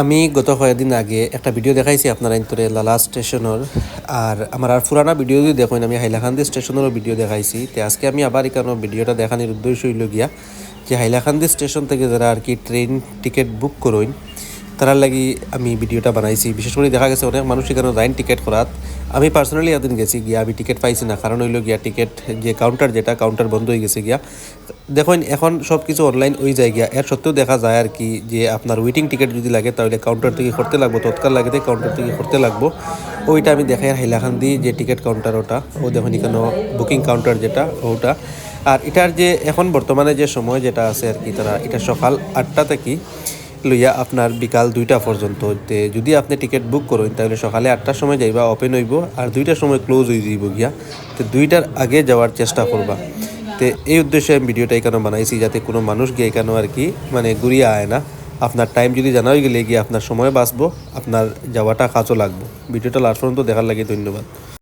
আমি গত কয়েকদিন আগে একটা ভিডিও দেখাইছি আপনারা ইন্তরে লালা স্টেশনের। আর আমার আর পুরানা ভিডিও যদি দেখুন, আমি হাইলাকান্দি স্টেশনেরও ভিডিও দেখাইছি। তো আজকে আমি আবার এখানে ভিডিওটা দেখানোর উদ্দেশ্য হইল গিয়া যে হাইলাকান্দি স্টেশন থেকে যারা আর কি ট্রেন টিকিট বুক করইন তারার লাগি আমি ভিডিওটা বানাইছি। বিশেষ করে দেখা গেছে অনেক মানুষ এখানে লাইন টিকিট করাত। আমি পার্সোনালি এদিন গেছি গিয়া আমি টিকিট পাইছি না। কারণ হইল গিয়া টিকিট যে কাউন্টার যেটা কাউন্টার বন্ধ হয়ে গেছে গিয়া। দেখুন, এখন সব কিছু অনলাইন ওই যায় গিয়া। এর সত্ত্বেও দেখা যায় আর কি যে আপনার ওয়েটিং টিকিট যদি লাগে, তাহলে কাউন্টার থেকে করতে লাগবো। তৎকাল লাগে কাউন্টার থেকে করতে লাগবো। ওইটা আমি দেখাই হাইলাকান্দি যে টিকিট কাউন্টার ওটা। ও দেখুন এখানে বুকিং কাউন্টার যেটা, ওটা। আর এটার যে এখন বর্তমানে যে সময় যেটা আছে আর কি তারা, এটা সকাল আটটা থেকে লইয়া আপনার বিকাল দুইটা পর্যন্ত। তে যদি আপনি টিকিট বুক করেন, তাহলে সকালে আটটার সময় যাইবা ওপেন হইব, আর দুইটার সময় ক্লোজ হয়ে যাইব গিয়া। তো দুইটার আগে যাওয়ার চেষ্টা করবা। তো এই উদ্দেশ্যে আমি ভিডিওটা এখানে বানাইছি, যাতে কোনো মানুষ গিয়ে এখানে আর কি মানে ঘুরিয়ে আয় না। আপনার টাইম যদি জানা হয়ে গেলে গিয়ে আপনার সময় বাঁচবো, আপনার যাওয়াটা কাজও লাগবো। ভিডিওটা লাস্ট পর্যন্ত দেখার লাগে, ধন্যবাদ।